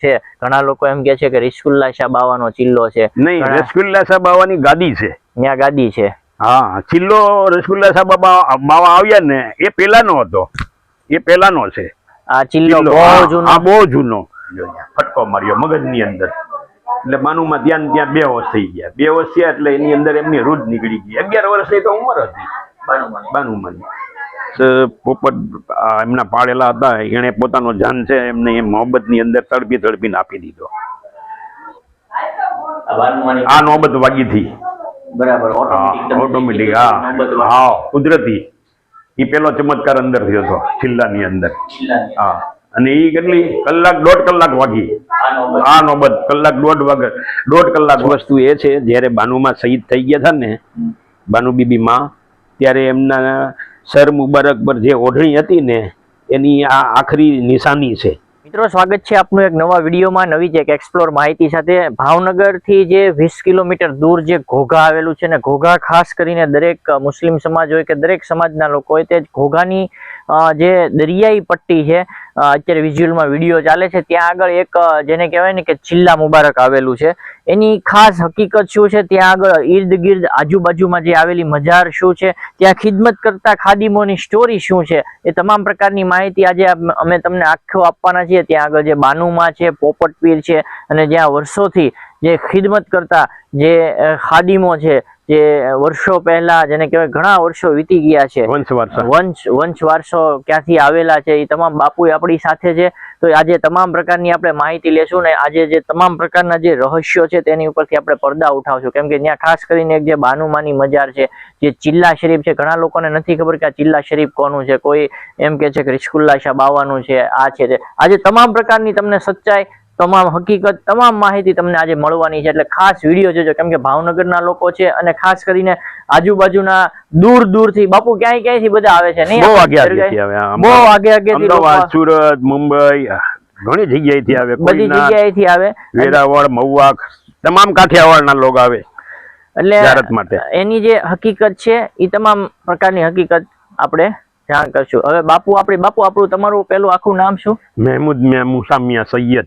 છે. ઘણા લોકો એમ કે છે કે રિસ્કુલ્લા શાહ બાવાનો ચિલ્લો છે. નહીં રસગુલ્લા સાહેબ બાવાની ગાદી છે. ત્યાં ગાદી છે. હા ચિલ્લો રસગુલ્લા શાહ બાબા બાવા આવ્યા ને એ પેલાનો હતો. એ પેલાનો છે. આ ચિલ્લો બહુ જૂનો. આ બહુ જૂનો. ફટકો માર્યો મગજની અંદર. એટલે માનુમાં ત્યાં ને ત્યાં બે વર્ષ થઈ ગયા. બે વર્ષ થયા એટલે એની અંદર એમની રૂઢ નીકળી ગઈ. અગિયાર વર્ષની તો ઉંમર હતી. બાનુમાની. પોપટ એમના પાળેલા હતા એણે પોતાનો જાન છે એમને એ મોહબ્બતની અંદર તડપી તડપીને આપી દીધો. આ નોબત વાગી હતી. બરાબર ઓટોમેટિક હા. હા કુદરતી. એ પેલો ચમત્કાર અંદર થયો હતો છિલ્લાની અંદર. હા અને એ કેટલી? કલાક દોઢ કલાક વાગી. આ નોબત. કલાક દોઢ વાગે દોઢ કલાક વસ્તુ એ છે જ્યારે બાનુમાં શહીદ થઈ ગયા હતા ને બાનુ બીબી માં ત્યારે એમના સર મુબારક પર જે ઓઢણી હતી ને, એની આ આખરી નિશાની છે. મિત્રો, સ્વાગત છે આપનું એક નવા વિડીયોમાં, નવી જ એક એક્સપ્લોર માહિતી સાથે. ભાવનગરથી જે વીસ કિલોમીટર દૂર જે ઘોઘા આવેલું છે ને, ઘોઘા ખાસ કરીને દરેક મુસ્લિમ સમાજ હોય કે દરેક સમાજના લોકો હોય, તે ઘોઘાની જે દરિયાઈ પટ્ટી છે અત્યારે વિઝ્યુઅલમાં વીડિયો ચાલે છે, ત્યાં આગળ એક જેને કહેવાય ને કે ચિલ્લા મુબારક આવેલું છે. એની ખાસ હકીકત શું છે? ત્યાં આગળ ઈર્દ ગીર્દ આજુબાજુમાં જે આવેલી મજાર શું છે? ત્યાં ખિદમત કરતા ખાદીમોની સ્ટોરી શું છે? એ તમામ પ્રકારની માહિતી આજે અમે તમને આખો આપવાના છીએ. ત્યાં આગળ જે બાનુમાં છે, પોપટપીર છે અને જ્યાં વર્ષોથી જે ખિદમત કરતા જે ખાદીમો છે જે વર્ષો પહેલા જેને કહેવાય ઘણા વર્ષો વીતી ગયા છે. વંશ વારસો. ક્યાંથી આવેલા છે એ તમામ બાપુ આપણી સાથે છે. તો આજે તમામ પ્રકારની આપણે માહિતી લેશું ને આજે જે તમામ પ્રકારના જે રહસ્યો છે તેની ઉપરથી આપણે પડદા ઉઠાવશું. કેમ કે ત્યાં ખાસ કરીને એક જે બાનુમાની મજાર છે જે ચિલ્લા શરીફ છે ઘણા લોકોને નથી ખબર કે આ ચિલ્લા શરીફ કોનું છે. કોઈ એમ કે છે કે રિસ્કુલ્લા શાહ બાવાનું છે આ છે આજે તમામ પ્રકારની તમને સચ્ચાઈ તમામ હકીકત તમામ માહિતી તમને આજે મળવાની છે. એટલે ખાસ વીડિયો જોજો. કેમ કે ભાવનગરના લોકો છે અને ખાસ કરીને આજુબાજુના દૂર દૂરથી બાપુ ક્યાંય ક્યાંયથી બધા આવે છે? નહીં બહુ આગે આગે સુરત મુંબઈ ઘણી જગ્યાએથી આવે બધી જગ્યાએથી આવે. વેરાવળ મહુવા તમામ કાઠિયાવાડના લોકો આવે એટલે ભારત માટે. એની જે હકીકત છે એ તમામ પ્રકારની હકીકત આપણે જાણ કરશું. હવે બાપુ આપણે બાપુ આપણું તમારું પેલું આખું નામ શું? મહેમૂદ મેમુ સામિયા સૈયદ.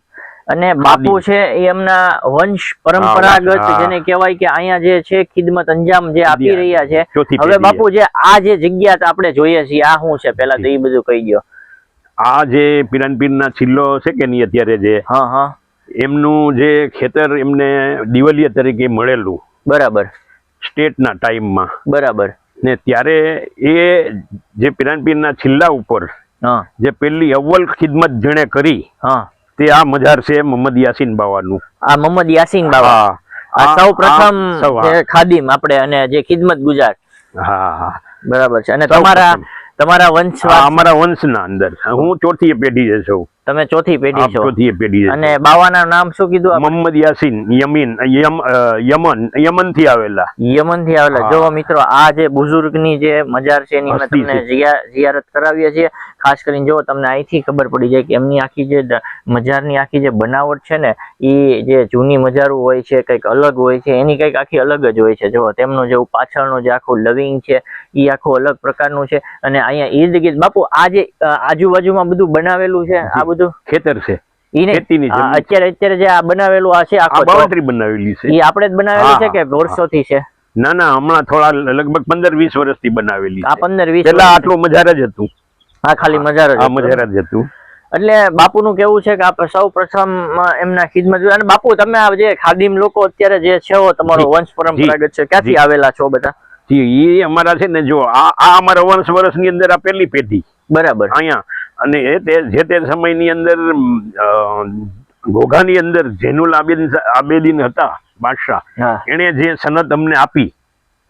અને બાપુ છે એ એમના વંશ પરંપરાગત જેને કહેવાય કે અહીંયા જે છે ખિદમત અંજામ જે આપી રહ્યા છે. હવે બાપુ જે આ જે જગ્યા આપણે જોઈએ છીએ આ શું છે પેલા તો એ બધું કહી ગયો આ જે પીરાનપીરના છિલ્લો છે કે નહીં અત્યારે જે? હા હા. એમનું જે ખેતર એમને દિવાલિયા તરીકે મળેલું. બરાબર. સ્ટેટના ટાઈમમાં. બરાબર. ને ત્યારે એ જે પીરાનપીરના છિલ્લા ઉપર હા. જે પેલી અવ્વલ ખિદમત જેણે કરી હા. તે આ મજાર છે મોહમ્મદ યાસીન બાવાનું. આ મોહમ્મદ યાસીન બાવા. આ સૌ પ્રથમ ખાદીમ આપણે અને જે ખિદમત ગુજાર. હા બરાબર છે. અને તમારા તમારા વંશ અમારા વંશના અંદર. હું ચોથી પેઢી છે છું. તમે ચોથી પેઢી છો. ચોથી પેઢી અને બાવાના નામ શું કીધું? મોહમ્મદ યાસીન યમીન યમ યમન યમનથી આવેલા. યમનથી આવેલા. જો મિત્રો આ જે બુઝુર્ગની જે મજાર છે એની અમે તમને જિયારત કરાવીએ છીએ. ખાસ કરીને જો તમને અહીંથી ખબર પડી જાય કે એમની આખી જે મજારની આખી જે બનાવટ છે ને એ જે જૂની મજારો હોય છે કંઈક અલગ હોય છે એની કંઈક આખી અલગ જ હોય છે. જો તેમનું જેવું પાછળનું જે આખું લવિંગ છે એ આખું અલગ પ્રકારનું છે. અને અહીંયા ઈર્દ ગીર્દ બાપુ આ જે આજુબાજુમાં બધું બનાવેલું છે આ બધું? ખેતર છે. અત્યારે અત્યારે જે આ બનાવેલું આ છે આખો બાઉન્ડ્રી બનાવેલી છે. એ આપણે જ બનાવેલી છે કે વર્ષોથી છે? ના ના હમણાં થોડા લગભગ પંદર વીસ વર્ષથી બનાવેલી આ પંદર વીસ પેલા વર્ષ. આટલું મજાર જ હતું. આ ખાલી મજાર જ. મજાર જ હતું. એટલે બાપુનું કેવું છે કે આપ સૌ પ્રથમ એમના ખિદમત અને બાપુ તમે આ જે ખાદીમ લોકો અત્યારે જે છે તમારો વંશ પરંપરાગત છે ક્યાંથી આવેલા છો બધા? જી, એ અમારા છે ને જો આ આ અમારા વંશ વર્ષની અંદર આ પેલી પેઢી. બરાબર. અહીંયા. અને એ તે જે તે સમયની અંદર ઘોઘાની અંદર જેનુલ આબેદીન આબેદીન હતા બાદશાહ. હા. એણે જે સનદ અમને આપી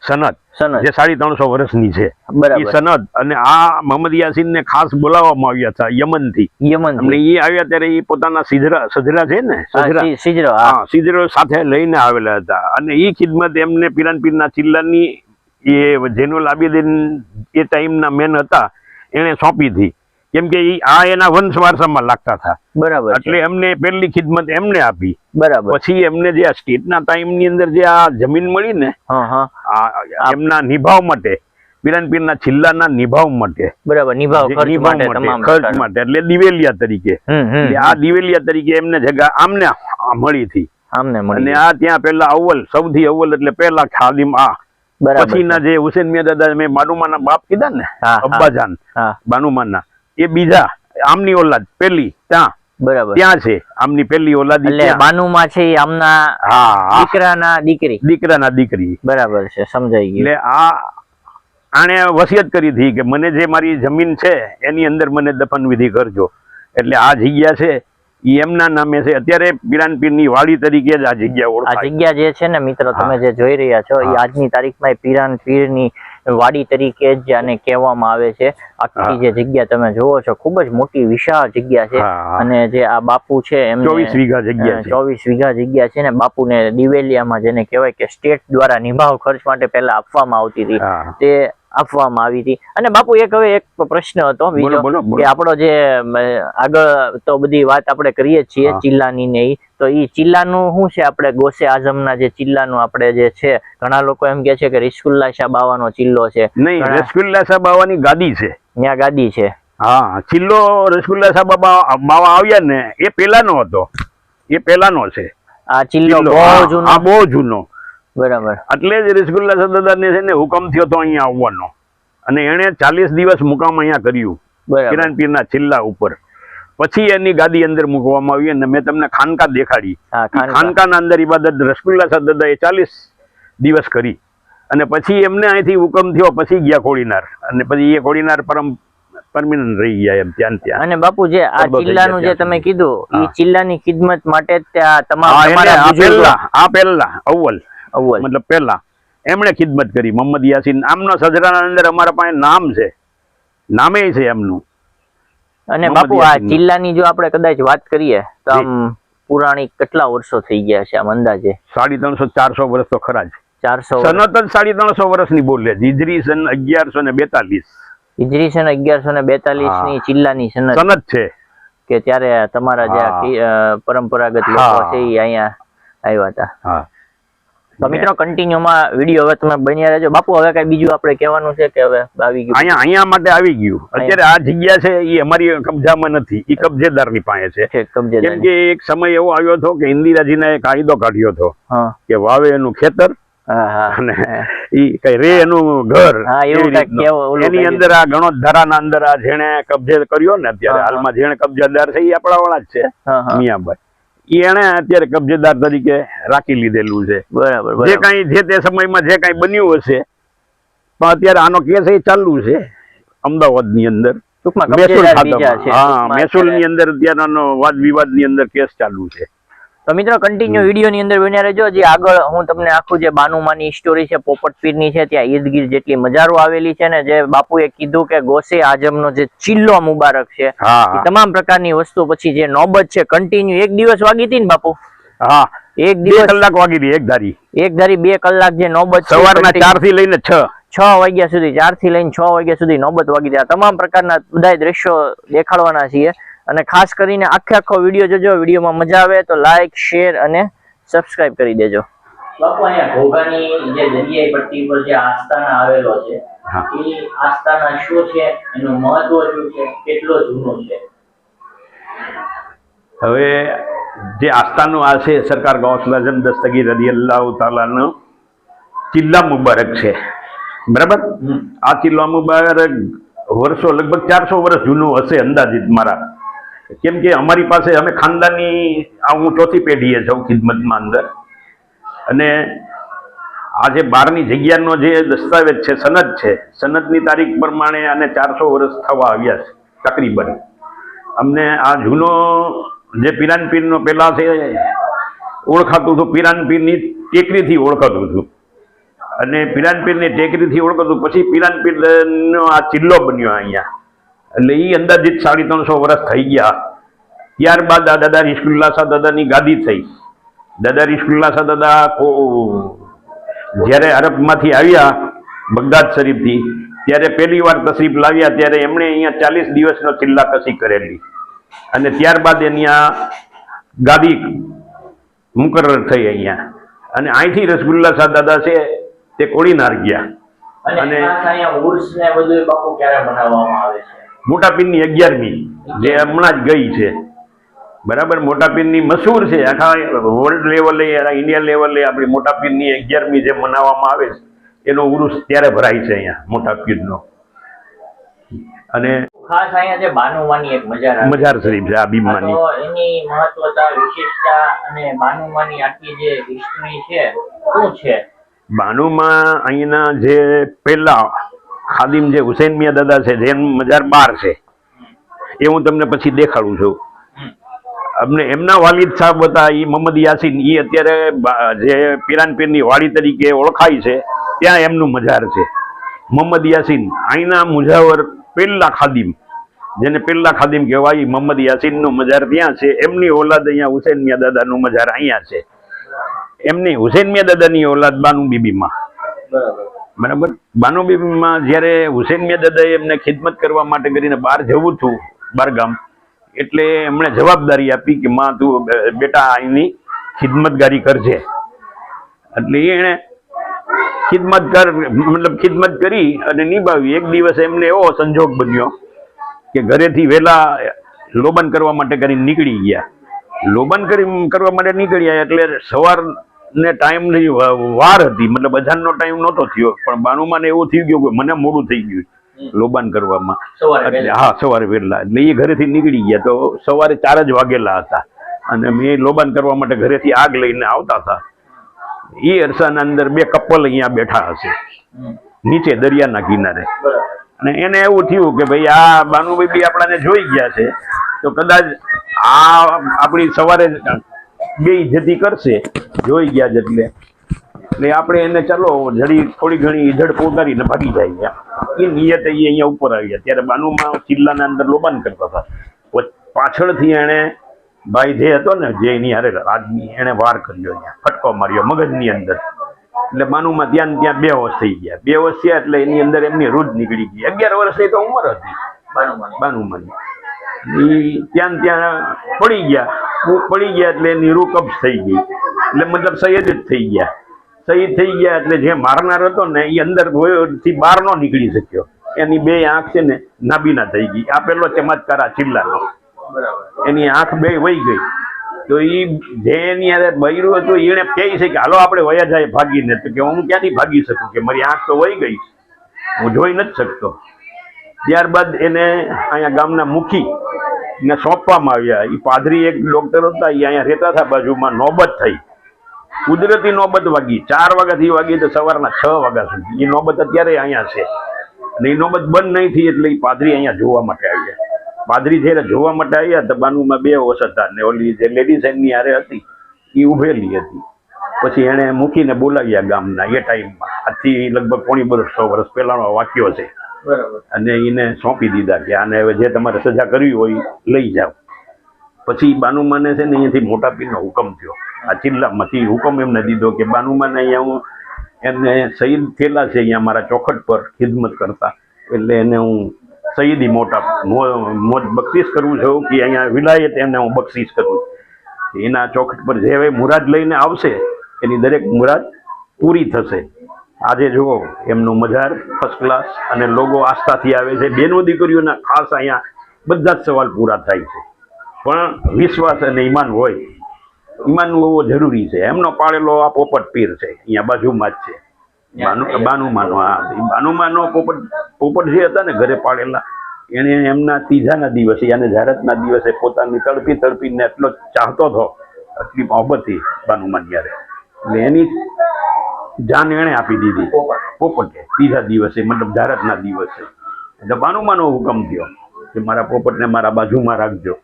સનદ. સનદ. જે સાડી ત્રણસો વર્ષની છે. એ સનદ અને આ મોહમ્મદ યાસીન ને ખાસ બોલાવવામાં આવ્યા હતા યમનથી યમન એ આવ્યા ત્યારે એ પોતાના સિજરા સજરા છે ને? સજરા હા. સિજરો સાથે લઈને આવેલા હતા. અને એ ખિદમત એમને પીરાનપીરના ચિલ્લાની એ જેનુલ આબેદીન એ ટાઈમના મેન હતા. એને સોંપી હતી. કેમ કે આ એના વંશ વારસામાં લાગતા હતા. બરાબર એટલે એમને પહેલી ખિદમત એમને આપી. બરાબર. પછી એમને જે આ સ્ટેટના ટાઈમની અંદર જે આ જમીન મળી ને એમના નિભાવ માટે પીરાન છિલ્લાના નિભાવ માટે. બરાબર નિભાવ ખર્ચ માટે ખર્ચ માટે એટલે દિવેલિયા તરીકે. આ દિવેલિયા તરીકે એમને જગા આમને મળી હતી. આમને અને આ ત્યાં પેલા અવ્વલ સૌથી અવ્વલ એટલે પેલા ખાદિમ આ. પછીના જે હુસેન મિયા દાદા મેં બાનુમાના બાપ કીધા ને. અબ્બાજાન બાનુમાના. એ બીજા આમની ઓલાદ પેલી ત્યાં. બરાબર. ત્યાં છે આમની પેલી ઓલાદ એટલે બાનુમાં છે આમના હા. દીકરાના દીકરી. દીકરાના દીકરી. બરાબર છે સમજાઈ ગયું. એટલે આ આણે વસિયત કરી હતી કે મને જે મારી જમીન છે એની અંદર મને દફન વિધિ કરજો. એટલે આ જગ્યા છે ઈ એમના નામે છે. અત્યારે પીરાનની વાડી તરીકે જ આ જગ્યા આ જગ્યા જે છે ને મિત્રો તમે જે જોઈ રહ્યા છો એ. આજની તારીખમાં એ પીરાન પીરની વાડી તરીકે જ આને કહેવામાં આવે છે. આખી જે જગ્યા તમે જોવો છો ખૂબ જ મોટી વિશાળ જગ્યા છે. અને જે આ બાપુ છે એમ ચોવીસ વીઘા જગ્યા ચોવીસ વીઘા જગ્યા છે ને બાપુને દિવેલિયામાં જેને કહેવાય કે સ્ટેટ દ્વારા નિભાવ ખર્ચ માટે પહેલા આપવામાં આવતી હતી. તે આપવામાં આવી હતી. અને બાપુ એક હવે એક પ્રશ્ન હતો. કે આપણો જે આગળ તો બધી વાત આપણે કરીએ છીએ ચિલ્લાની ને તો એ ચિલ્લાનું શું છે આપણે ગોસે આઝમના જે ચિલ્લાનું આપણે જે છે ઘણા લોકો એમ કે છે કે રિસ્કુલ્લા શાહ બાવાનો ચિલ્લો છે. નહીં રસગુલ્લા સાહેબ બાવાની ગાદી છે. ત્યાં ગાદી છે. હા ચિલ્લો રસગુલ્લા શાહ બાબા બાવા આવ્યા ને એ પેલાનો હતો. એ પેલાનો છે. આ ચિલ્લો બહુ જૂનો. બહુ જૂનો. બરાબર. એટલે જ રસગુલ્લા સાહેબ છે ને હુકમ થયો તો અહીંયા આવવાનો. અને એણે ચાલીસ દિવસ મુકામ અહીંયા કર્યું કિરણપીરના છેલ્લા ઉપર. પછી એની ગાદી અંદર મૂકવામાં આવી અને મેં તમને ખાનકા દેખાડી. ખાનકા. ખાનકાના અંદર ઇબાદત રસગુલ્લા સાહેબ દાદાએ ચાલીસ દિવસ કરી. અને પછી એમને અહીંથી હુકમ થયો પછી ગયા કોળીનાર અને પછી એ કોળીનાર પરમ પરમિનન્ટ રહી ગયા એમ ત્યાં ત્યાં. અને બાપુ જે આ ચિલ્લાનું જે તમે કીધું એ. ચિલ્લાની ખિદમત માટે જ તમારા આ પહેલા અવ્વલ. અવ્વલ. મતલબ પહેલા. એમણે ખિદમત કરી મોહમ્મદ યાસીન. આમનો સજરાના અંદર અમારા પાસે નામ છે. નામે છે એમનું. અને બાપુ આ જિલ્લાની જો આપણે કદાચ વાત કરીએ તો. આમ પુરાણી કેટલા વર્ષો થઈ ગયા છે આમ અંદાજે? સાડી ત્રણસો ચારસો વર્ષ તો ખરા જ. ચારસો સનત જ સાડી ત્રણસો વર્ષની બોલે. હિજરી સન અગિયારસો ને બેતાલીસ. હિજરી સન અગિયારસો ને બેતાલીસની જિલ્લાની સનત સનત છે. કે ત્યારે તમારા જે પરંપરાગત લોકો. છે એ અહીંયા આવ્યા હતા. હા. તો મિત્રો કન્ટિન્યુમાં વીડિયો હવે તમે બન્યા રહેજો. બાપુ હવે કઈ બીજું આપણે કહેવાનું છે કે હવે આવી ગયું? અહીંયા અહીંયા માટે આવી ગયું. અત્યારે આ જગ્યા છે એ અમારી કબજામાં નથી. એ કબજેદારની પાસે છે. કેમ કે એક સમય એવો આવ્યો હતો કે ઇન્દિરાજીને કાયદો કાઢ્યો હતો કે વાવે એનું ખેતર અને ઈ કઈ રે એનું ઘર. એની અંદર આ ગણોત ધારાના અંદર આ જેણે કબજે કર્યો ને અત્યારે. હાલમાં જેણે કબજાદાર છે એ આપણા વાળા જ છે. મિયાભાઈ એણે અત્યારે કબજેદાર તરીકે રાખી લીધેલું છે. બરાબર જે કઈ જે તે સમયમાં જે કાંઈ બન્યું હશે પણ અત્યારે આનો કેસ એ ચાલુ છે અમદાવાદની અંદર. મહેસૂલ હા મહેસૂલની અંદર અત્યારે આનો વાદ વિવાદની અંદર કેસ ચાલુ છે. તો મિત્રો કન્ટિન્યુ વિડીયોની અંદર બન્યા રહેજો. જે આગળ હું તમને આખું જે બાનુમાની સ્ટોરી છે પોપટ પીરની છે ત્યાં ઈદ ગીર જેટલી મજારો આવેલી છે ને જે બાપુએ કીધું કે ગોસે આઝમનો જે ચિલ્લો મુબારક છે તમામ પ્રકારની વસ્તુ પછી જે નોબત છે કન્ટિન્યુ એક દિવસ વાગી હતી ને બાપુ? હા. એક દિવસ. કલાક વાગી હતી એક ધારી. એક ધારી બે કલાક જે નોબત સવારના ચારથી લઈને છ. છ વાગ્યા સુધી ચારથી લઈને છ વાગ્યા સુધી નોબત વાગી જાય તમામ પ્રકારના બધા દ્રશ્યો દેખાડવાના છીએ. અને ખાસ કરીને આખે આખો વીડિયો જોજો. વિડીયોમાં મજા આવે તો લાઈક શેર અને સબસ્ક્રાઇબ કરી દેજો. બાપુ અહીંયા ઘોઘાની જે દરિયાઈ પટ્ટી પર જે આસ્થાના આવેલો છે એ આસ્થાના શું છે? એનું મહત્વ શું છે? કેટલો જૂનો છે? હવે જે આસ્થાનું આ છે સરકાર ગૌસલ આઝમ દસ્તગીર રદી અલ્લાહ તાલાનો ચિલ્લા મુબારક છે. બરાબર? આ ચિલ્લા મુબારક વર્ષો લગભગ ચારસો વર્ષ જૂનું હશે અંદાજિત મારા કેમ કે અમારી પાસે અમે ખાનદાની આ હું ચોથી પેઢીએ છું ખિદમતમાં અંદર. અને આ જે બારની જગ્યાનો જે દસ્તાવેજ છે, સનદ છે, સનદની તારીખ પ્રમાણે આને ચારસો વર્ષ થવા આવ્યા છે, તકરીબન. અમને આ જૂનો જે પીરાન પીરનો પહેલાં છે, ઓળખાતું હતું, પીરાન પીરની ટેકરીથી ઓળખાતું હતું. અને પીરાન પીરની ટેકરીથી ઓળખાતું, પછી પીરાન પીરનો આ ચિલ્લો બન્યો અહીંયા. એટલે એ અંદાજિત સાડી ત્રણસો વર્ષ થઈ ગયા. ત્યારબાદ આ દાદા રિસ્કુલ્લા શાહ દાદાની ગાદી થઈ. દાદા રિસ્કુલ્લા શાહ દાદા જ્યારે અરબમાંથી આવ્યા બગદાદ શરીફથી ત્યારે પહેલી વાર તશરીફ લાવ્યા ત્યારે એમણે અહીંયા ચાલીસ દિવસનો ચિલ્લા કસી કરેલી. અને ત્યારબાદ એની આ ગાદી મુકરર થઈ અહીંયા. અને અહીંથી રસગુલ્લા શાહ દાદા છે તે કોળીનાર ગયા. અને અને અહીંયા ઉર્સ ને બધું બાપુ ક્યારે બનાવવામાં આવે છે? મોટા પીરની અગિયારમી જે હમણાં જ ગઈ છે. બરાબર? મોટા પીરની મશહૂર છે. આખા વર્લ્ડ લેવલે ઇન્ડિયા લેવલે આપણી મોટા પીરની અગિયારમી જે મનાવવામાં આવે છે એનો ઉરુસ ત્યારે ભરાય છે અહીંયા મોટા પીરનો અને ખાસ અહીંયા જે બાનુમાની એક મજાર મજાર શરીફ છે આ બીમાની એની મહત્વતા વિશેષતા અને બાનુમાની આટલી જે હિસ્ટ્રી છે શું છે? બાનુમાં અહીંના જે પહેલા ખાદિમ જે હુસૈન મિયા દાદા છે જેમ મજાર બાર છે, એ હું તમને પછી દેખાડું છું. અમને એમના વાલિદ સાહેબ હતા એ મોહમ્મદ યાસીન એ અત્યારે જે પીરાન પીરની વાડી તરીકે ઓળખાય છે, ત્યાં એમનું મજાર છે. મોહમ્મદ યાસીન અહીંના મુજાવર પહેલા ખાદિમ, જેને પહેલા ખાદિમ કહેવાય મોહમ્મદ યાસીનનું મજાર ત્યાં છે, એમની ઓલાદ અહીંયા હુસૈન મિયા દાદાનું મજાર અહીંયા છે. એમની હુસૈન મિયા દાદાની ઓલાદ બાનું બીબીમાં. બરાબર. બરાબર? બાનુબીમાં જ્યારે હુસૈન મિયા દાદાએ એમને ખિદમત કરવા માટે કરીને બહાર જવું હતું બારગામ એટલે એમણે જવાબદારી આપી કે, માં, તું બેટા, અહીંની ખિદમતગારી કરજે. એટલે એણે ખિદમત કર, મતલબ ખિદમત કરી અને નિભાવી. એક દિવસ એમને એવો સંજોગ બન્યો કે ઘરેથી વહેલા લોબન કરવા માટે કરીને નીકળી ગયા. લોબન કરી, કરવા માટે નીકળ્યા એટલે સવાર ને ટાઈમની વા- વાર હતી. મતલબ અજાનનો ટાઈમ નહોતો થયો. પણ બાનુમાં એવું થઈ ગયું કે મને મોડું થઈ ગયું લોબાન કરવામાં. એટલે હા સવારે વહેલા. એટલે એ ઘરેથી નીકળી ગયા. તો સવારે ચાર જ વાગેલા હતા. અને મેં લોબાન કરવા માટે ઘરેથી આગ લઈને આવતા હતા. એ અરસાના અંદર બે કપલ અહીંયા બેઠા હશે. નીચે દરિયાના કિનારે. અને એને એવું થયું કે ભાઈ આ બાનુભાઈ બી આપણાને જોઈ ગયા છે. તો કદાચ આ આપણી સવારે બે ઇજ્જતી કરશે. જોઈ ગયા જ એટલે એટલે આપણે એને ચાલો જડી થોડી ઘણી ઇજડ પોતારીને ભાગી જાય એ નિયતે એ અહીંયા ઉપર આવ્યા ત્યારે બાનુમાં કિલ્લાના અંદર લોબાન કરતા હતા. પાછળથી એણે ભાઈ જે હતો ને જે એની હારે રાજની એણે વાર કર્યો અહીંયા. ફટકો માર્યો મગજની અંદર. એટલે બાનુમાં ત્યાં ને ત્યાં બે વર્ષ થઈ ગયા. બે વર્ષ થયા એટલે એની અંદર એમની રોજ નીકળી ગઈ. અગિયાર વર્ષની તો ઉંમર હતી. બાનુમાની. બાનુમાની. ત્યાં ત્યાં પડી ગયા. પડી ગયા એટલે એની રૂહ કબ્જ થઈ ગઈ. એટલે મતલબ સૈયદ જ થઈ ગયા. સહી થઈ ગયા એટલે જે મારનાર હતો ને એ અંદરથી બહાર ન નીકળી શક્યો. એની બે આંખ છે ને નાબીના થઈ ગઈ. આ પેલો ચમત્કાર આ ચિલ્લાનો. એની આંખ બે વહી ગઈ. તો એ જે એની હારે બૈરું હતું એને કહે છે કે, હાલો, આપણે વયા જાય ભાગીને. તો કે, હું ક્યાંથી ભાગી શકું? કે મારી આંખ તો વહી ગઈ. હું જોઈ નથી શકતો. ત્યારબાદ એને અહીંયા ગામના મુખી ને સોંપવામાં આવ્યા. એ પાદરી એક ડોક્ટર હતા એ અહીંયા રહેતા હતા, બાજુમાં નોબત થઈ. કુદરતી નોબત વાગી. ચાર વાગ્યાથી વાગી તો સવારના છ વાગ્યા સુધી. એ નોબત અત્યારે અહીંયા છે. અને એ નોબત બંધ નહીં થઈ એટલે એ પાદરી અહીંયા જોવા માટે આવ્યા પાદરી જ્યારે જોવા માટે આવ્યા તો બાનુમાં બે હોશ હતા. ને ઓલી જે લેડીઝ એમની હારે હતી એ ઉભેલી હતી. પછી એણે મૂકીને બોલાવ્યા ગામના, એ ટાઈમમાં આજથી લગભગ પોણી બરસ સો વર્ષ પહેલાનો વાક્યો છે. અને એને સોંપી દીધા કે આને હવે જે તમારે સજા કરવી હોય લઈ જાઓ. પછી બાનુમાને છે ને અહીંયાથી મોટા પીરનો હુકમ થયો. આ ચિલ્લામાંથી હુકમ એમને દીધો કે બાનુમાને અહીંયા હું એમને શહીદ થયેલા છે અહીંયા મારા ચોખટ પર ખિદમત કરતા. એટલે એને હું શહીદી મોટા મોજ બક્ષિસ કરું છું કે અહીંયા વિલાયત એને હું બક્ષિસ કરું એના ચોખટ પર જે હવે મુરાદ લઈને આવશે, એની દરેક મુરાદ પૂરી થશે. આજે જુઓ એમનું મજાર ફર્સ્ટ ક્લાસ અને લોગો આસ્થાથી આવે છે. બેનો દીકરીઓના ખાસ અહીંયા બધા જ સવાલ પૂરા થાય છે. પણ વિશ્વાસ અને ઈમાન હોય ઈમાન હોવો જરૂરી છે. એમનો પાળેલો આ પોપટ પીર છે. અહીંયા બાજુમાં જ છે. બાનુ બાનુમાનો હા. બાનુમાનો પોપટ પોપટ જે હતા ને ઘરે પાળેલા એણે એમના ત્રીજાના દિવસે યાને જાહેરાતના દિવસે પોતાની તડપી તડપીને એટલો ચાહતો હતો. એટલી મોહબ્બતથી બાનુમાન યારે એટલે એની જાન એણે આપી દીધી. પોપટે. ત્રીજા દિવસે મતલબ જાહેરાતના દિવસે. એટલે બાનુમાનો હુકમ થયો કે મારા પોપટને મારા બાજુમાં રાખજો.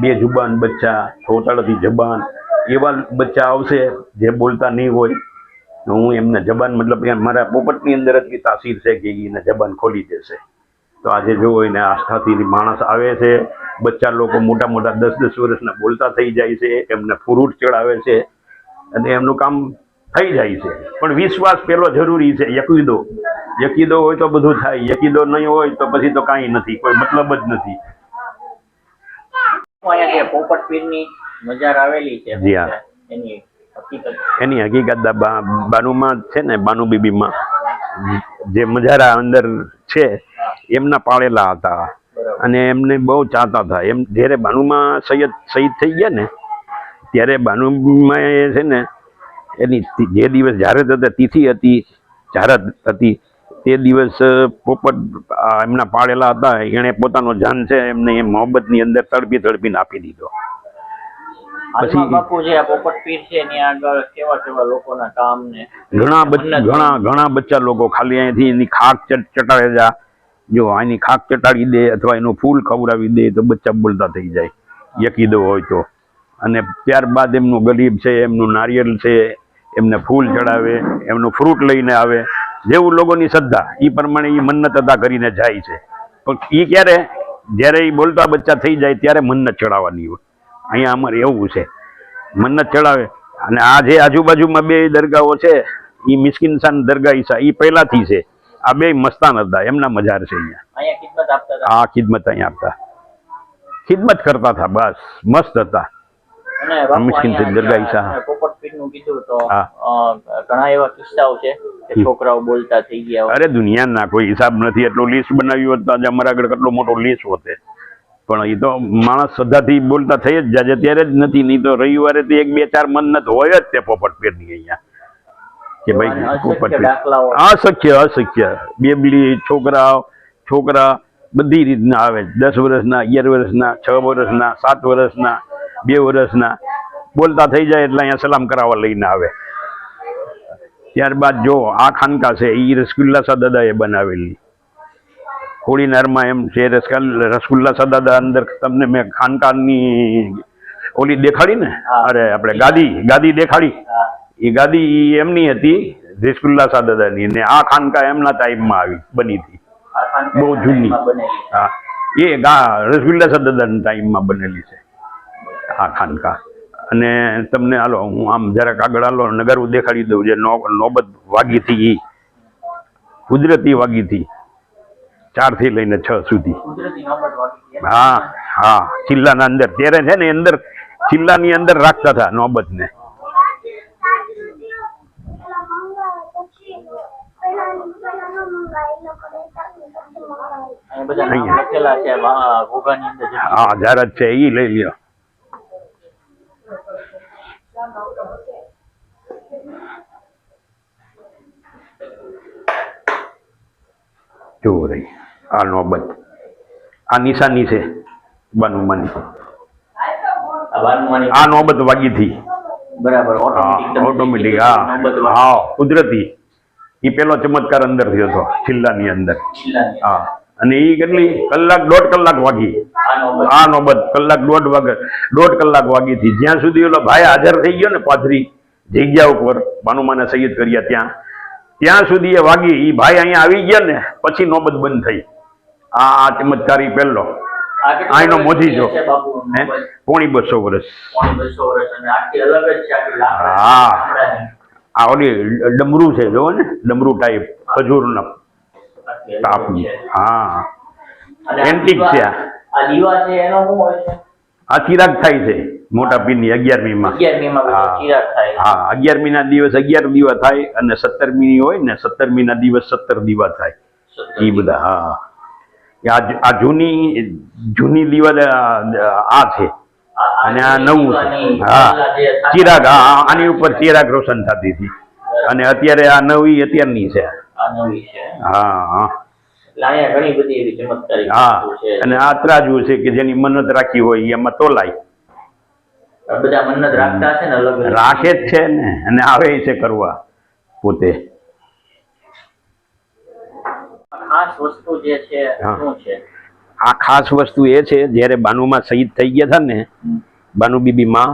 બે જુબાન બચ્ચા છોતળથી જબાન એવા બચ્ચા આવશે જે બોલતા નહીં હોય. તો હું એમને જબાન મતલબ મારા પોપટની અંદર જ તાસીર છે કે એને જબાન ખોલી દેશે. તો આજે જો એને આસ્થાથી માણસ આવે છે બચ્ચા લોકો મોટા મોટા દસ દસ વર્ષના બોલતા થઈ જાય છે એમને ફ્રૂટ ચડાવે છે અને એમનું કામ થઈ જાય છે. પણ વિશ્વાસ પેલો જરૂરી છે યકીદો. યકીદો હોય તો બધું થાય યકીદો નહીં હોય તો પછી તો કાંઈ નથી કોઈ મતલબ જ નથી. એની હકીકત. બાનુમાં છે ને બાનુ બીબીમાં. જે મજારા અંદર છે એમના પાળેલા હતા. અને એમને બહુ ચાહતા હતા. એમ જ્યારે બાનુમાં સૈયદ શહીદ થઈ ગયા ને ત્યારે બાનુમાં એ છે ને એની જે દિવસ જાહેરાત તિથિ હતી જાહેરાત હતી તે દિવસ પોપટ એમના પાળેલા હતા. એણે પોતાનો જાન છે એમને એ મોહબ્બતની અંદર તડપી તડપીને આપી દીધો. પછી- બાપુ આ પોપટ પીર છે એની આગળ કેવા કેવા લોકોના કામ ને ઘણા ઘણા ઘણા બચ્ચા લોકો ખાલી અહીંથી એની ખાક ચટ ચટાડે જા જો આની ખાક ચટાડી દે અથવા એનું ફૂલ ખવડાવી દે તો બચ્ચા બોલતા થઈ જાય. યકીદો હોય તો. અને ત્યારબાદ એમનું ગરીબ છે એમનું નારિયેલ છે એમને ફૂલ ચડાવે એમનું ફ્રૂટ લઈને આવે જેવું લોકોની શ્રદ્ધા એ પ્રમાણે એ મન્નત અદા કરીને જાય છે. પણ એ ક્યારે જ્યારે એ બોલતા બચ્ચા થઈ જાય ત્યારે મન્નત ચડાવવાની હોય. અહીંયા અમારે એવું છે. મન્નત ચડાવે. અને આ જે આજુબાજુમાં બે દરગાહો છે એ મિસ્કિનસાન દરગાહ ઈસા એ પહેલાથી છે. આ બે મસ્તાન હતા એમના મજાર છે અહીંયા. હા ખિદમત અહીંયા આપતા. ખિદમત કરતા હતા બસ મસ્ત હતા. મિસ્કિન દરગાહ ઈસા. નું કીધું તો ઘણા એવા કિસ્સાઓ છે કે છોકરાઓ બોલતા થઈ ગયા હોય. અરે દુનિયાના કોઈ હિસાબ નથી. એટલો લિસ્ટ બનાવ્યું હોત આજે અમારા આગળ કેટલો મોટો લિસ્ટ હોતે. પણ એ તો માણસ શ્રદ્ધાથી બોલતા થઈ જ જાય ત્યારે જ નથી. નહીં તો રવિવારે તો એક બે ચાર મન્નત હોય જ તે પોપટ પેરની અહીંયા. કે ભાઈ પોપટ અશક્ય અશક્ય. બેબલી છોકરા છોકરા બધી રીતના આવે દસ વર્ષના અગિયાર વર્ષના છ વર્ષના સાત વર્ષના બે વર્ષના. બોલતા થઈ જાય એટલે અહીંયા સલામ કરાવવા લઈને આવે. ત્યારબાદ જો આ ખાનકા છે એ રસગુલ્લા સાદાદાએ બનાવેલી. કોળીનારમાં એમ છે રસગુલ્લા રસગુલ્લા સાદાદા અંદર તમને મેં ખાનકાની ઓલી દેખાડી ને? અરે આપણે ગાદી ગાદી દેખાડી? એ ગાદી એમની હતી રસગુલ્લા સાદાદાની. ને આ ખાનકા એમના ટાઈમમાં આવી બની હતી. બહુ જૂની. હા. એ ગા રસગુલ્લા સાદાદાના ટાઈમમાં બનેલી છે આ ખાનકા. અને તમને હાલો હું આમ જરાક આગળ હાલો નગારું દેખાડી દઉં જે નો નોબત વાગી હતી એ કુદરતી વાગી હતી. ચારથી લઈને છ સુધી. હા હા ચિલ્લાના અંદર. ત્યારે છે ને અંદર ચિલ્લાની અંદર રાખતા હતા નોબતને. હા મંગાવે છે એ લઈ ન જોવો રહી આ નોબત આ નિશાની છે બાનુમાની. આ નોબત વાગી થી બરાબર ઓટોમેટિક હા. હા કુદરતી. એ પેલો ચમત્કાર અંદર થયો હતો છિલ્લાની અંદર. હા. અને એ કેટલી? કલાક દોઢ કલાક વાગી. આ નોબત કલાક દોઢ વાગે દોઢ કલાક વાગી હતી જ્યાં સુધી ઓલો ભાઈ હાજર થઈ ગયો ને પાથરી જગ્યા ઉપર બાનુમાને સૈયદ કર્યા ત્યાં ત્યાં સુધી એ વાગી. એ ભાઈ અહીંયા આવી ગયા ને પછી નોબત બંધ થઈ. આ આ ચમત્કારી પહેલો. આનો મોજી જો. હે? પોણી બસો વર્ષ. હા. આ ઓલી ડમરું છે જોવો ને? ડમરું ટાઈપ ખજૂરના. તાપની. હા. એન્ટિક આ છે આ. દીવા છે એનો શું હોય છે? આ ચિરાગ થાય છે મોટા પીરની ની અગિયારમીમાં બધો હા. અગિયારમી ના દિવસ અગિયાર દીવા થાય અને સત્તરમી હોય ને સત્તરમી ના દિવસ સત્તર દીવા થાય. એ બધા હા. આ જૂની જૂની દીવા આ છે. અને આ નવું છે. હા. ચિરાગ આની ઉપર ચિરાગ રોશન થતી હતી. અને અત્યારે આ નવી અત્યારની છે હા હા. ઘણી બધી ચમત્કારી હા અને આ ત્રાજુ છે કે જેની મન્નત રાખી હોય એમાં તોલાય બધા મન્નત રાખતા છે ને અલગ રાખે જ છે ને અને આવે છે કરવા પોતે. ખાસ વસ્તુ જે છે. શું છે? આ ખાસ વસ્તુ એ છે જ્યારે બાનુમાં શહીદ થઈ ગયા હતા ને બાનુ બીબીમાં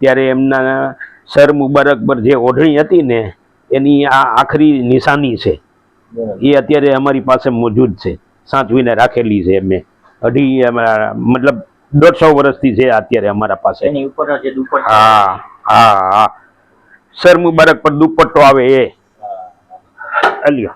ત્યારે એમના સર મુબારક પર જે ઓઢણી હતી ને એની આ આખરી નિશાની છે. એ અત્યારે અમારી પાસે મોજૂદ છે. સાચવીને રાખેલી છે મેં અઢી મતલબ દોઢસો વર્ષથી છે અત્યારે અમારા પાસે. હા હા હા. સર મુબારક પર દુપટ્ટો આવે એ. અલ્યો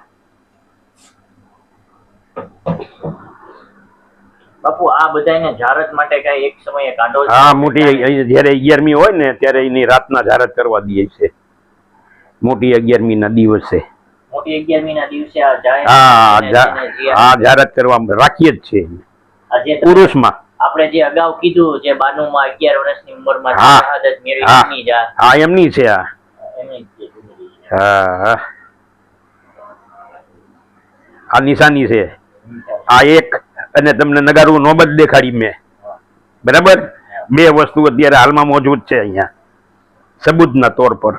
બાપુ આ બધાને જારત માટે કઈ એક સમયે કાઢો હા મોટી જ્યારે અગિયારમી હોય ને ત્યારે એની રાતના જાહેરાત કરવા દઈએ છે મોટી અગિયારમી ના દિવસે. આ હા એને- જા- એને જે- હા જાહેરાત કરવામાં રાખીએ જ છે આ જે તમે- પુરુષમાં. આપણે જે અગાઉ કીધું જે બાનુ માં અગિયાર વર્ષની ઉંમરમાં શહાદત મેળવી હા. એમની જ આ- હા એમની છે આ. એમની જ છે જિંદગી છે. હા હા. આ નિશાની છે. આ એક અને તમને નગારું નોબત દેખાડી મેં. બરાબર? બે વસ્તુ અત્યારે હાલમાં મોજૂદ છે અહીંયા. સબૂતના તોર પર.